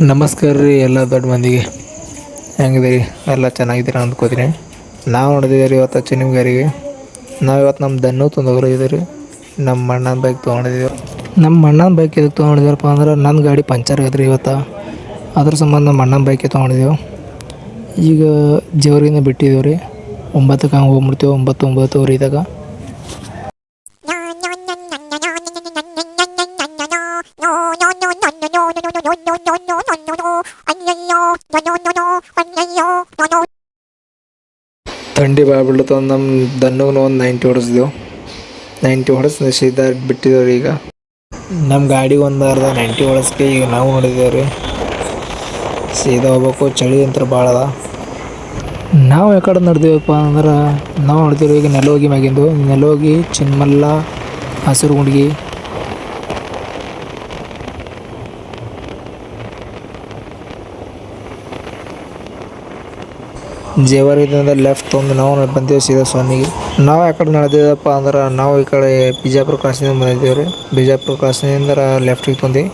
ನಮಸ್ಕಾರ ರೀ ಎಲ್ಲ ದೊಡ್ಡ ಮಂದಿಗೆ ಹೆಂಗಿದ್ದೀರಿ ಎಲ್ಲ ಚೆನ್ನಾಗಿದ್ದೀರ ಅಂದ್ಕೋತೀನಿ ನಾವು ನೋಡಿದ್ದೀವಿ ಇವತ್ತು ಚಿನಿಮ್ಗಾರಿಗೆ ನಾವು ಇವತ್ತು ನಮ್ಮ ದನ್ನು ರೀ ನಮ್ಮ ಅಣ್ಣನ ಬೈಕ್ ತೊಗೊಂಡಿದ್ದೀವಿ ನಮ್ಮ ಅಣ್ಣನ ಬೈಕ್ ಇದಕ್ಕೆ ತೊಗೊಂಡಿದ್ದೀರಪ್ಪ ಅಂದ್ರೆ ನನ್ನ ಗಾಡಿ ಪಂಚರ್ ಆಗೈತೆ ರೀ ಇವತ್ತು ಅದ್ರ ಸಂಬಂಧ ನಮ್ಮ ಅಣ್ಣನ ಬೈಕೆ ತೊಗೊಂಡಿದ್ದೀವಿ ಈಗ ಜವರಿಂದ ಬಿಟ್ಟಿದ್ದೀವಿ ರೀ ಒಂಬತ್ತಕ್ಕೆ ಹಂಗೆ ಹೋಗ್ಬಿಡ್ತೀವಿ ಒಂಬತ್ತು ಒಂಬತ್ತುವರೆ ಇದ್ದಾಗ ಥಂಡಿ ಭಾಳ ಬೀಳ್ತು ನಮ್ಮ ದನ್ನೂ ಒಂದು ನೈಂಟಿ ಹೊಡೆಸಿದೆವು. ನೈಂಟಿ ಹೊಡೆಸಿ ಸೀದಾ ಬಿಟ್ಟಿದ್ದೇವೆ ಈಗ. ನಮ್ಮ ಗಾಡಿ ಒಂದು ಅರ್ಧ ನೈಂಟಿ ಹೊಡೆಸ್ಕೆ ಈಗ ನಾವು ನೋಡಿದ್ದೇವೆ ರೀ. ಸೀದಾ ಹೋಗ್ಬೇಕು, ಚಳಿ ಅಂತ ಭಾಳ ಅದ. ನಾವು ಯಾಕಡೆ ನಡೆದೇವಪ್ಪ ಅಂದ್ರೆ ನಾವು ನೋಡ್ತೀವಿ ಈಗ ನೆಲೋಗಿ ಮ್ಯಾಗಿಂದು. ನೆಲೋಗಿ ಚಿನ್ಮಲ್ಲ, ಹಸಿರು ಗುಂಡ್ಗಿ ಜೇವರಿದಿಂದ ಲೆಫ್ಟ್ ತೊಂದು ನಾವು ಬಂದೇವು ಸೀದಾ ಸ್ವಾಮಿಗೆ. ನಾವು ಯಾಕಡೆ ನಡೆದೇವಪ್ಪ ಅಂದ್ರೆ ನಾವು ಈ ಕಡೆ ಬಿಜಾಪುರ ಕ್ರಾಸ್ನಿಂದ ಬಂದಿದ್ದೇವೆ ರೀ. ಬಿಜಾಪುರ ಕ್ರಾಸ್ನಿಂದ ಲೆಫ್ಟಿಗೆ ತೊಂದು.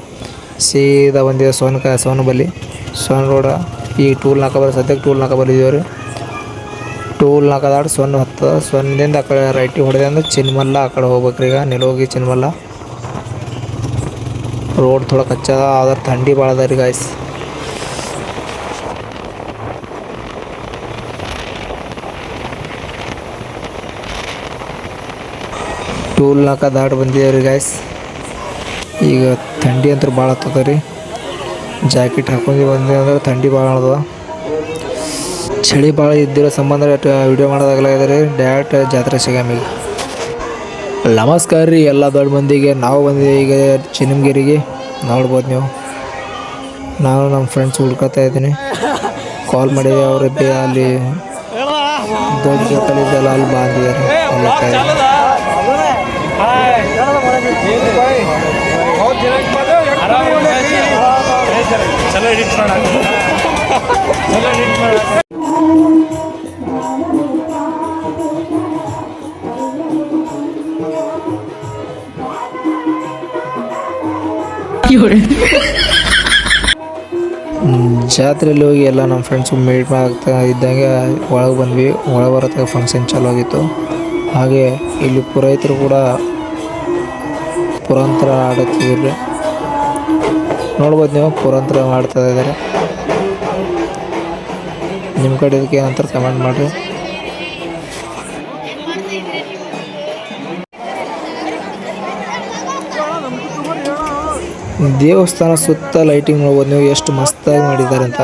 ಸೀದಾ ಬಂದಿದ್ದೀವಿ ಸೋನ್ಕ ಸೋನ್ ಬಲ್ಲಿ. ಸೋನ್ ರೋಡ ಈ ಟೂಲ್ ನಾಕ ಬರ, ಸದ್ಯಕ್ಕೆ ಟೂಲ್ ನಾಕ ಬಂದಿದ್ದೀವಿ ರೀ. ಟೂಲ್ ನಾಕ ಸೊನ್ ಹತ್ತದ ಸೊನ್ನಿಂದ ಆ ಕಡೆ ರೈಟಿಗೆ ಹೊಡೆದೆ ಅಂದ್ರೆ ಚಿನ್ಮಲ್ಲ ಆ ಕಡೆ ಹೋಗ್ಬೇಕ್ರಿ ಈಗ. ನಿಲೋಗಿ ಚಿನ್ಮಲ್ಲ. ರೋಡ್ ಥೋड़ा ಕಚ್ಚದ ಆದ್ರೆ ಥಂಡಿ ಭಾಳ ಅದ ರೀ ಗಾಯ್ಸ್ ಟೂಲ್ ನಾಕ ದಾಟ್ ಬಂದಿದೆ ರೀ ಗಾಯ್ಸ್ ಈಗ ಥಂಡಿ ಅಂತೂ ಭಾಳ ಹತ್ತದ ರೀ. ಜಾಕೆಟ್ ಹಾಕೊಂಡು ಬಂದಿದೆ ಅಂದ್ರೆ ಥಂಡಿ ಭಾಳ ಅದ ಚಳಿ ಭಾಳ ಇದ್ದಿರೋ ಸಂಬಂಧ ವಿಡಿಯೋ ಮಾಡೋದಾಗಲಾಗಿದೆ ರೀ. ಡೈರೆಕ್ಟ್ ಜಾತ್ರೆ ಸಿಗಾಮಿಗೆ ನಮಸ್ಕಾರ ರೀ ಎಲ್ಲ ದೊಡ್ಡ ಮಂದಿಗೆ. ನಾವು ಬಂದಿದ್ದೀವಿ ಈಗ ಚಿನ್ನಮಗಿರಿಗೆ ನೋಡ್ಬೋದು ನೀವು. ನಾನು ನಮ್ಮ ಫ್ರೆಂಡ್ಸ್ ಹುಡ್ಕೋತಾ ಇದ್ದೀನಿ. ಕಾಲ್ ಮಾಡಿದೆ ಅವ್ರ ಅಲ್ಲಿ. ದೊಡ್ಡ ಜೊತೆ ಅಲ್ಲಿ ಬಾಂದಿದ್ದಾರೆ. ಚಲೋ ಎಡಿಟ್ ಮಾಡ ಚಲೋ ಎಡಿಟ್ ಮಾಡ ಜಾತ್ರೆಯಲ್ಲಿ ಹೋಗಿ ಎಲ್ಲ ನಮ್ಮ ಫ್ರೆಂಡ್ಸು ಮೀಟ್ ಆಗ್ತಾ ಇದ್ದಂಗೆ ಒಳಗೆ ಬಂದ್ವಿ, ಒಳಗೆ ಬರೋತ್ತಾಗ ಫಂಕ್ಷನ್ ಚಾಲು ಆಗಿತ್ತು. ಹಾಗೆ ಇಲ್ಲಿ ಪುರೋಹಿತರು ಕೂಡ ಪುರಾಂತರ ಆಡುತ್ತಿದ್ದಾರೆ. ನೋಡ್ಬೋದು ನೀವು ಪುರಾಂತರ ಮಾಡ್ತಾ ಇದ್ದಾರೆ. ನಿಮ್ಮ ಕಡೆ ಇದಕ್ಕೆ ಏನಂತಾರೆ ಕಮೆಂಟ್ ಮಾಡಿರಿ. ದೇವಸ್ಥಾನ ಸುತ್ತ ಲೈಟಿಂಗ್ ನೋಡ್ಬೋದು ನೀವು ಎಷ್ಟು ಮಸ್ತಾಗಿ ಮಾಡಿದ್ದಾರೆ ಅಂತ.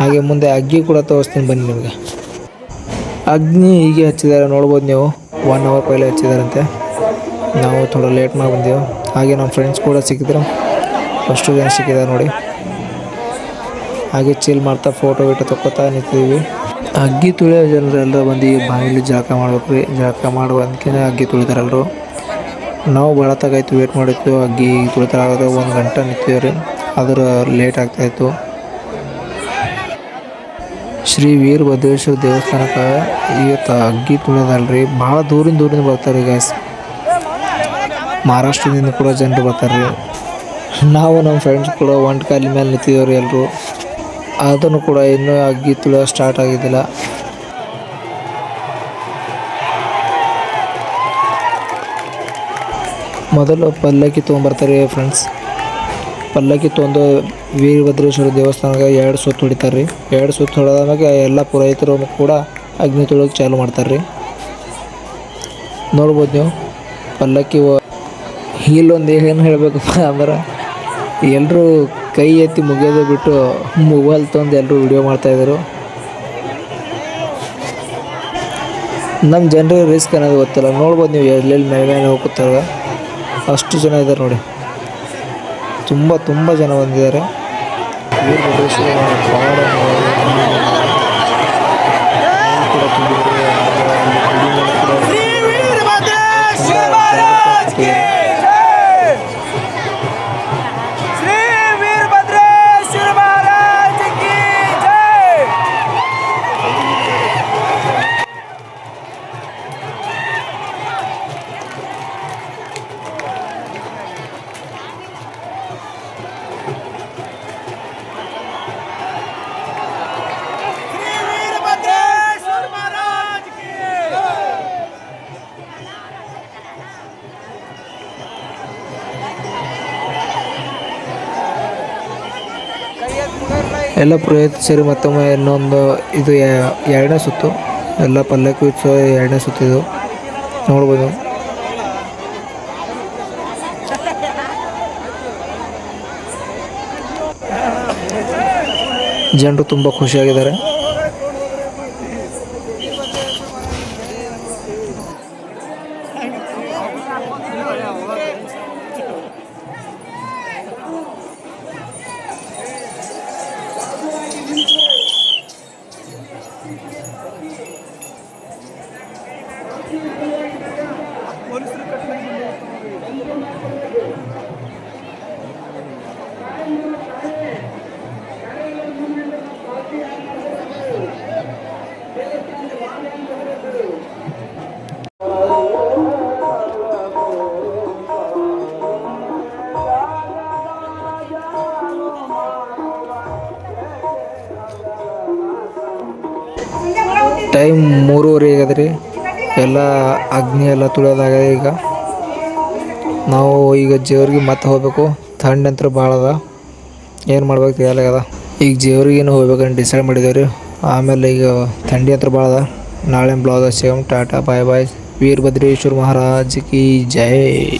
ಹಾಗೆ ಮುಂದೆ ಅಗ್ಗಿ ಕೂಡ ತೋರಿಸ್ತೀನಿ ಬನ್ನಿ ನಿಮಗೆ. ಅಗ್ನಿ ಹೀಗೆ ಹಚ್ಚಿದ್ದಾರೆ, ನೋಡ್ಬೋದು ನೀವು. ಒನ್ ಅವರ್ ಪೈಲೆ ಹಚ್ಚಿದಾರಂತೆ ನಾವು ಥೋಡೆ ಲೇಟ್ ಮಾಡಿ ಬಂದೆವು. ಹಾಗೆ ನಮ್ಮ ಫ್ರೆಂಡ್ಸ್ ಕೂಡ ಸಿಕ್ಕಿದ್ರು. ಫಸ್ಟು ಜನ ಸಿಕ್ಕಿದ್ದಾರೆ ನೋಡಿ. ಹಾಗೆ ಚೀಲ್ ಮಾಡ್ತಾ ಫೋಟೋ ಗೀಟೋ ತೊಕ್ಕೋತಾ ನಿಂತಿದ್ದೀವಿ. ಅಗ್ಗಿ ತುಳಿಯೋ ಜನರು ಎಲ್ಲರೂ ಬಂದು ಈ ಬಾವಿಲಿ ಜಳಕ ಮಾಡ್ಬೇಕು ರೀ. ಜಳಕ ಮಾಡುವಂತಲೇ ಅಗ್ಗಿ ತುಳಿತಾರೆ ಎಲ್ಲರೂ. ನಾವು ಭಾಳ ತಗಾಯ್ತು ವೇಟ್ ಮಾಡಿತ್ತು ಅಗ್ಗಿ ತುಳಿತಾರಾಗ ಒಂದು ಗಂಟೆ ನಿಂತಿದ್ದೀವಿ ರೀ. ಆದ್ರೆ ಲೇಟ್ ಆಗ್ತಾಯಿತ್ತು ಶ್ರೀ ವೀರಭದ್ರೇಶ್ವರ ದೇವಸ್ಥಾನಕ್ಕೆ ಇವತ್ತು ಅಗ್ಗಿ ತುಳಿದಲ್ರಿ ಭಾಳ ದೂರಿಂದ ದೂರಿಂದ ಬರ್ತಾರೆ ಗ್ಯಾಸ್ ಮಹಾರಾಷ್ಟ್ರದಿಂದ ಕೂಡ ಜನರು ಬರ್ತಾರೆ ರೀ ನಾವು ನಮ್ಮ ಫ್ರೆಂಡ್ಸ್ ಕೂಡ ಒಂಟು ಕಾಲಿ ಮೇಲೆ ನಿಂತಿದ್ದೇವೆ ಎಲ್ಲರೂ ಅದನ್ನು ಕೂಡ ಇನ್ನೂ ಅಗ್ಗಿ ತುಳಿಯೋ ಸ್ಟಾರ್ಟ್ ಆಗಿದ್ದಿಲ್ಲ. ಮೊದಲು ಪಲ್ಲಕ್ಕಿ ತೊಗೊಂಬರ್ತಾರೆ ಫ್ರೆಂಡ್ಸ್ ಪಲ್ಲಕ್ಕಿ ತೊಗೊಂಡು ವೀರಭದ್ರೇಶ್ವರ ದೇವಸ್ಥಾನಕ್ಕೆ ಎರಡು ಸುತ್ತು ಹೊಡಿತಾರೆ ರೀ ಎರಡು ಸುತ್ತು ಹೊಡೆದಾದ್ಮೇಲೆ ಎಲ್ಲ ಪುರೋಹಿತರು ಕೂಡ ಅಗ್ನಿ ತುಳಿಯೋಕೆ ಚಾಲು ಮಾಡ್ತಾರೆ ರೀ ನೋಡ್ಬೋದು ನೀವು, ಪಲ್ಲಕ್ಕಿ ಇಲ್ಲೊಂದು ಏನು ಹೇಳಬೇಕಪ್ಪ ಅಂದ್ರೆ ಎಲ್ಲರೂ ಕೈ ಎತ್ತಿ ಮುಗಿಯೋದು ಬಿಟ್ಟು ಮೊಬೈಲ್ ತಂದು ಎಲ್ಲರೂ ವಿಡಿಯೋ ಮಾಡ್ತಾಯಿದ್ರು ನಮ್ಮ ಜನರಿಗೆ ರಿಸ್ಕ್ ಅನ್ನೋದು ಗೊತ್ತಿಲ್ಲ. ನೋಡ್ಬೋದು ನೀವು ಎಲ್ಲೆಲ್ಲಿ ಮೇಲೆ ಮೇಲೆ ಹೋಗ್ತಾರೆ ಅಷ್ಟು ಜನ ಇದ್ದಾರೆ ನೋಡಿ. ತುಂಬ ತುಂಬ ಜನ ಬಂದಿದ್ದಾರೆ ಕೂಡ ತುಂಬಿದ್ದಾರೆ. ಎಲ್ಲ ಪುರೋಹಿತ ಸೇರಿ ಮತ್ತೊಮ್ಮೆ ಇನ್ನೊಂದು ಇದು ಎರಡನೇ ಸುತ್ತು. ಎಲ್ಲ ಪಲ್ಲಕ್ಕಿ ಉತ್ಸವ ಎರಡನೇ ಸುತ್ತು ಇದು. ನೋಡ್ಬೋದು. ಜನರು ತುಂಬ ಖುಷಿಯಾಗಿದ್ದಾರೆ. ಟೈಮ್ ಮೂರುವರೆ ಆಗದ್ರಿ ಎಲ್ಲ ಅಗ್ನಿ ಎಲ್ಲ ತುಳಿಯೋದಾಗಿದೆ ಈಗ ನಾವು ಈಗ ಜೇವ್ರಿಗೆ ಮತ್ತೆ ಹೋಗ್ಬೇಕು. ಥಂಡ್ ಅಂತ ಭಾಳ ಅದ. ಏನು ಮಾಡ್ಬೇಕು ತಿಳಿಯಲಾಗದ ಈಗ ಜೇವ್ರಿಗೆ ಏನು ಹೋಗ್ಬೇಕಂತ ಡಿಸೈಡ್ ಮಾಡಿದ್ದೇವೆ ರೀ ಆಮೇಲೆ ಈಗ ಥಂಡಿ ಅಂತ ಭಾಳ ಅದ. ನಾಳೆ blog ಸಿಗಮ್ tata, bye bye. Veerabhadreshwara Maharaj ಕಿ ಜೈ.